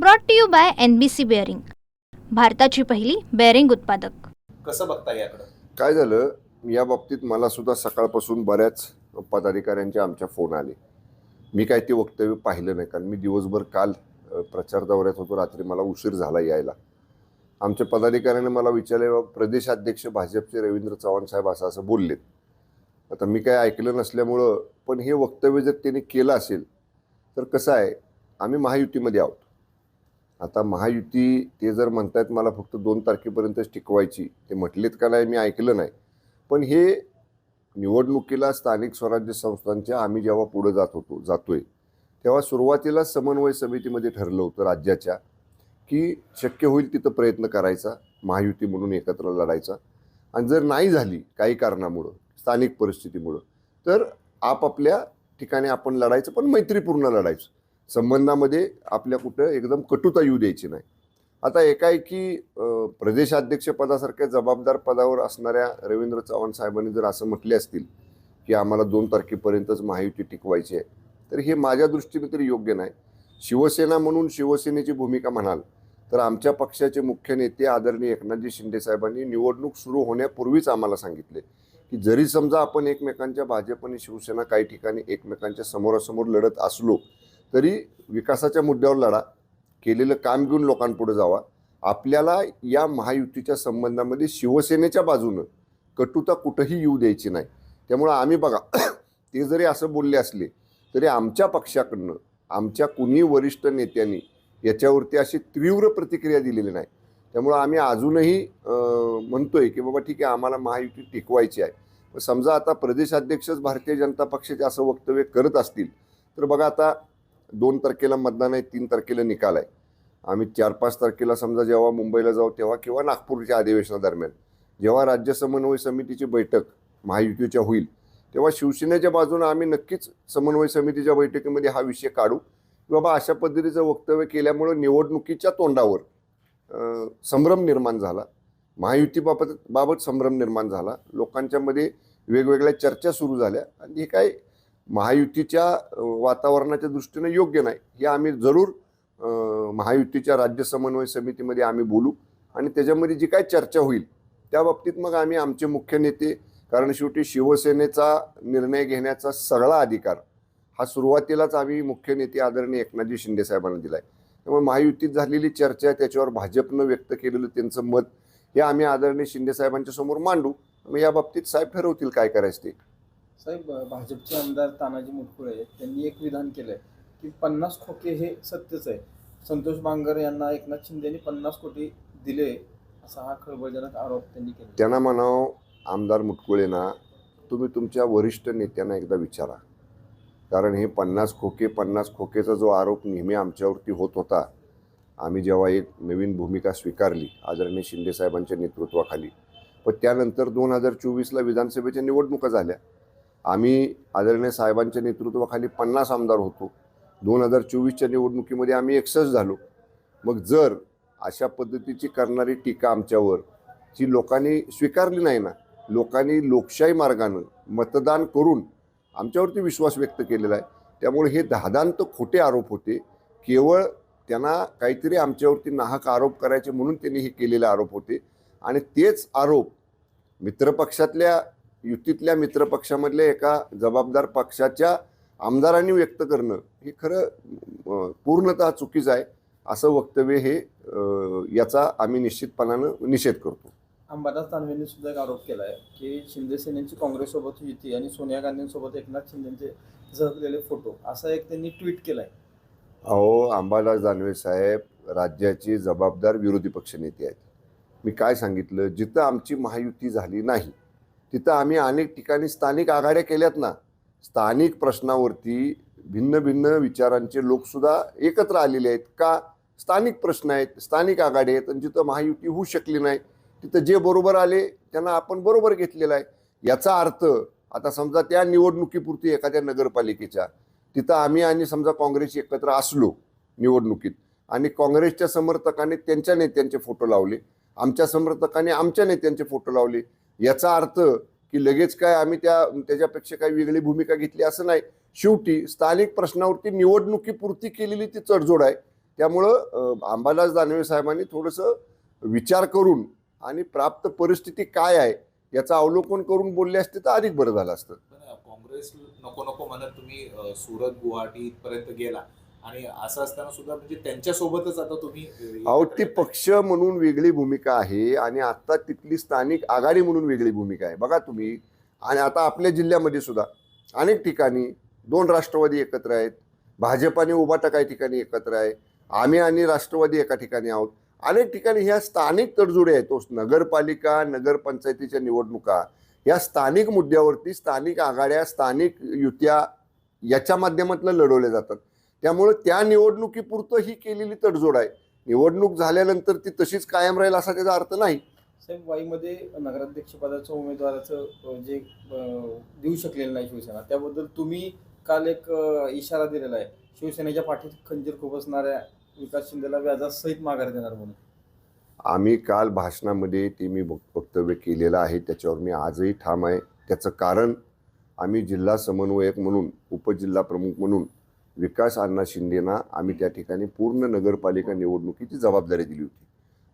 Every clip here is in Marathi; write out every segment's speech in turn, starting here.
Brought to you by N B C bearing भारताची पहिली बेअरिंग उत्पादक. कसं बघता याकडं? काय झालं? या बाबतीत मला सुद्धा सकाळपासून बऱ्याच पदाधिकाऱ्यांचे आमच्या फोन आले. मी काय ते वक्तव्य पाहिलं नाही कारण मी दिवसभर काल प्रचार दौऱ्यात होतो रात्री मला उशीर झाला यायला. आमच्या पदाधिकाऱ्याने मला विचारले "बा, प्रदेशाध्यक्ष भाजपचे रवींद्र चव्हाण साहेब असं असं बोललेत. आता मी काय ऐकलं नसल्यामुळं पण हे वक्तव्य जर त्यांनी केलं असेल तर कसं आहे? आम्ही महायुतीमध्ये आहोत. आता महायुती ते जर म्हणतायत मला फक्त दोन तारखेपर्यंतच टिकवायची ते म्हटलेत का नाही मी ऐकलं नाही. पण हे निवडणुकीला स्थानिक स्वराज्य संस्थांच्या आम्ही जेव्हा पुढं जात होतो जातोय तेव्हा सुरुवातीला समन्वय समितीमध्ये ठरलं होतं राज्याच्या की शक्य होईल तिथं प्रयत्न करायचा महायुती म्हणून एकत्र लढायचा. आणि जर नाही झाली काही कारणामुळं स्थानिक परिस्थितीमुळं तर आपापल्या ठिकाणी आपण लढायचं पण मैत्रीपूर्ण लढायचं. संबंधामध्ये आपल्या कुठं एकदम कटुता येऊ द्यायची नाही. आता एकाएकी प्रदेशाध्यक्षपदासारख्या जबाबदार पदावर असणाऱ्या रवींद्र चव्हाण साहेबांनी जर असं म्हटले असतील की आम्हाला दोन तारखेपर्यंतच महायुती टिकवायची आहे तर हे माझ्या दृष्टीने तरी योग्य नाही. शिवसेना म्हणून शिवसेनेची भूमिका म्हणाल तर आमच्या पक्षाचे मुख्य नेते आदरणीय एकनाथजी शिंदे साहेबांनी निवडणूक सुरू होण्यापूर्वीच आम्हाला सांगितले की जरी समजा आपण एकमेकांच्या भाजप आणि शिवसेना काही ठिकाणी एकमेकांच्या समोरासमोर लढत असलो तरी विकासाच्या मुद्द्यावर लढा केलेलं काम घेऊन लोकांपुढे जावा. आपल्याला या महायुतीच्या संबंधामध्ये शिवसेनेच्या बाजूनं कटुता कुठंही येऊ द्यायची नाही. त्यामुळं आम्ही बघा ते जरी असं बोलले असले तरी आमच्या पक्षाकडनं आमच्या कुणी वरिष्ठ नेत्यांनी याच्यावरती अशी तीव्र प्रतिक्रिया दिलेली नाही. त्यामुळं आम्ही अजूनही म्हणतो आहे की बाबा ठीक आहे आम्हाला महायुती टिकवायची आहे. समजा आता प्रदेशाध्यक्षच भारतीय जनता पक्षाचे असं वक्तव्य करत असतील तर बघा आता दोन तारखेला मतदान आहे तीन तारखेला निकाल आहे. आम्ही चार पाच तारखेला समजा जेव्हा मुंबईला जाऊ तेव्हा किंवा नागपूरच्या अधिवेशनादरम्यान जेव्हा राज्य समन्वय समितीची बैठक महायुतीच्या होईल तेव्हा शिवसेनेच्या बाजूने आम्ही नक्कीच समन्वय समितीच्या बैठकीमध्ये हा विषय काढू. की बाबा अशा पद्धतीचं वक्तव्य केल्यामुळं निवडणुकीच्या तोंडावर संभ्रम निर्माण झाला. महायुतीबाबत बाबत संभ्रम निर्माण झाला. लोकांच्यामध्ये वेगवेगळ्या चर्चा सुरू झाल्या. आणि हे काय महायुतीच्या वातावरणाच्या दृष्टीने योग्य नाही. हे आम्ही जरूर महायुतीच्या राज्य समन्वय समितीमध्ये आम्ही बोलू आणि त्याच्यामध्ये जी काय चर्चा होईल त्या बाबतीत मग आम्ही आमचे मुख्य नेते कारण शेवटी शिवसेनेचा निर्णय घेण्याचा सगळा अधिकार हा सुरुवातीलाच आम्ही मुख्य नेते आदरणीय एकनाथजी शिंदे साहेबांना आहे त्यामुळे महायुतीत झालेली चर्चा त्याच्यावर भाजपनं व्यक्त केलेलं त्यांचं मत हे आम्ही आदरणीय शिंदे साहेबांच्या समोर मांडू. मग या बाबतीत साहेब ठरवतील काय करायचं ते. साहेब भाजपचे आमदार तानाजी मुटकुळे त्यांनी एक विधान केलंय की पन्नास खोके हे सत्यच आहे. संतोष बांगर यांना एकनाथ शिंदेनी पन्नास कोटी दिले असा हा खळबळजनक आरोप त्यांनी केला. त्यांना म्हणावं आमदार मुटकुळेंना तुम्ही तुमच्या वरिष्ठ नेत्यांना एकदा विचारा. कारण हे पन्नास खोके पन्नास खोकेचा जो आरोप नेहमी आमच्यावरती होत होता आम्ही जेव्हा एक नवीन भूमिका स्वीकारली आदरणीय शिंदे साहेबांच्या नेतृत्वाखाली पण त्यानंतर दोन हजार चोवीसला विधानसभेच्या निवडणुका झाल्या. आम्ही आदरणीय साहेबांच्या नेतृत्वाखाली पन्नास आमदार होतो. दोन हजार चोवीसच्या निवडणुकीमध्ये आम्ही एकसष्ट झालो. मग जर अशा पद्धतीची करणारी टीका आमच्यावर जी लोकांनी स्वीकारली नाही ना लोकांनी लोकशाही मार्गानं मतदान करून आमच्यावरती विश्वास व्यक्त केलेला आहे. त्यामुळे हे दहादांत खोटे आरोप होते. केवळ त्यांना काहीतरी आमच्यावरती नाहक आरोप करायचे म्हणून त्यांनी हे केलेले आरोप होते. आणि तेच आरोप मित्रपक्षातल्या युतीतल्या मित्रपक्षामधल्या एका जबाबदार पक्षाच्या आमदारांनी व्यक्त करणं हे खरं पूर्णतः चुकीचं आहे असं वक्तव्य हे याचा आम्ही निश्चितपणानं निषेध करतो. अंबादास दानवेंनी सुद्धा एक आरोप केलाय की शिंदे सेनेची काँग्रेससोबत युती आणि सोनिया गांधींसोबत एकनाथ शिंदेचे झळकलेले फोटो असा एक त्यांनी ट्विट केलाय. अहो अंबादास दानवे साहेब राज्याचे जबाबदार विरोधी पक्षनेते आहेत. मी काय सांगितलं? जिथं आमची महायुती झाली नाही तिथं आम्ही अनेक ठिकाणी स्थानिक आघाड्या केल्यात ना स्थानिक प्रश्नावरती भिन्न भिन्न विचारांचे लोकसुद्धा एकत्र आलेले आहेत का? स्थानिक प्रश्न आहेत स्थानिक आघाडी आहेत आणि जिथं महायुती होऊ शकली नाही तिथं जे बरोबर आले त्यांना आपण बरोबर घेतलेलं आहे. याचा अर्थ आता समजा त्या निवडणुकीपुरती एखाद्या नगरपालिकेच्या तिथं आम्ही आणि समजा काँग्रेस एकत्र असलो निवडणुकीत आणि काँग्रेसच्या समर्थकाने त्यांच्या नेत्यांचे फोटो लावले आमच्या समर्थकाने आमच्या नेत्यांचे फोटो लावले याचा अर्थ की लगेच काय आम्ही त्या त्याच्यापेक्षा काही वेगळी भूमिका घेतली असं नाही. शेवटी स्थानिक प्रश्नावरती निवडणुकीपुरती केलेली ती तडजोड आहे. त्यामुळं अंबादास दानवे साहेबांनी थोडंसं विचार करून आणि प्राप्त परिस्थिती काय आहे याचं अवलोकन करून बोलले असते तर अधिक बरं झालं असतं. काँग्रेस नको नको म्हणत तुम्ही सुरत गुवाहाटी इथपर्यंत गेला. आणि असं असताना सुद्धा म्हणजे त्यांच्यासोबतच आता तुम्ही अ, अहो ती पक्ष म्हणून वेगळी भूमिका आहे आणि आता तिथली स्थानिक आघाडी म्हणून वेगळी भूमिका आहे. बघा तुम्ही. आणि आता आपल्या जिल्ह्यामध्ये सुद्धा अनेक ठिकाणी दोन राष्ट्रवादी एकत्र आहेत. भाजपाने उभाटा काही ठिकाणी एकत्र आहे. आम्ही आणि राष्ट्रवादी एका ठिकाणी आहोत. अनेक ठिकाणी ह्या स्थानिक तडजोडे आहेत. तो नगरपालिका नगरपंचायतीच्या निवडणुका या स्थानिक मुद्द्यावरती स्थानिक आघाड्या स्थानिक युत्या याच्या माध्यमातून लढवल्या जातात. त्यामुळे त्या निवडणुकीपुरतं ही केलेली तडजोड आहे. निवडणूक झाल्यानंतर ती तशीच कायम राहील असा त्याचा अर्थ नाही. साहेब वाईमध्ये नगराध्यक्षपदाचं उमेदवाराचं जे देऊ शकलेलं नाही शिवसेना त्याबद्दल तुम्ही काल एक इशारा दिलेला आहे. शिवसेनेच्या पाठीत खंजीर खुपसणाऱ्या विकास शिंदेला व्याजासहित माघार देणार म्हणून. आम्ही काल भाषणामध्ये ते मी वक- वक्तव्य केलेलं आहे त्याच्यावर मी आजही ठाम आहे. त्याचं कारण आम्ही जिल्हा समन्वयक म्हणून उपजिल्हा प्रमुख म्हणून विकास अण्णा शिंदेना आम्ही त्या ठिकाणी पूर्ण नगरपालिका निवडणुकीची जबाबदारी दिली होती.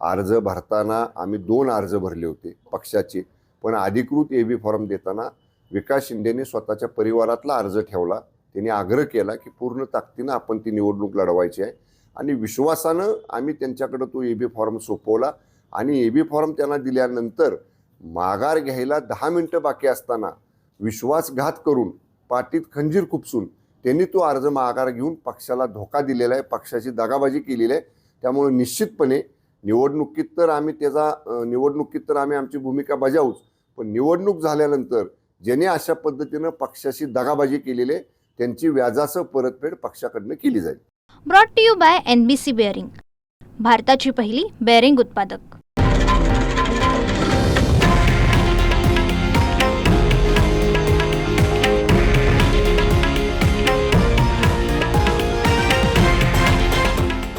अर्ज भरताना आम्ही दोन अर्ज भरले होते पक्षाचे पण अधिकृत ए बी फॉर्म देताना विकास शिंदेने स्वतःच्या परिवारातला अर्ज ठेवला. त्यांनी आग्रह केला की पूर्ण ताकदीनं आपण ती निवडणूक लढवायची आहे आणि विश्वासानं आम्ही त्यांच्याकडं तो ए बी फॉर्म सोपवला आणि ए बी फॉर्म त्यांना दिल्यानंतर माघार घ्यायला दहा मिनटं बाकी असताना विश्वासघात करून पाठीत खंजीर खुपसून त्यांनी तो अर्ज माघार घेऊन पक्षाला धोका दिलेला आहे पक्षाची दगाबाजी केलेली आहे. त्यामुळे निश्चितपणे निवडणुकीत तर आम्ही त्याचा निवडणुकीत तर आम्ही आमची भूमिका बजावूच. पण निवडणूक झाल्यानंतर ज्याने अशा पद्धतीनं पक्षाशी दगाबाजी केलेली आहे त्यांची व्याजासह परतफेड पक्षाकडनं केली जाईल. Brought to you by N B C bearing भारताची पहिली बेअरिंग उत्पादक.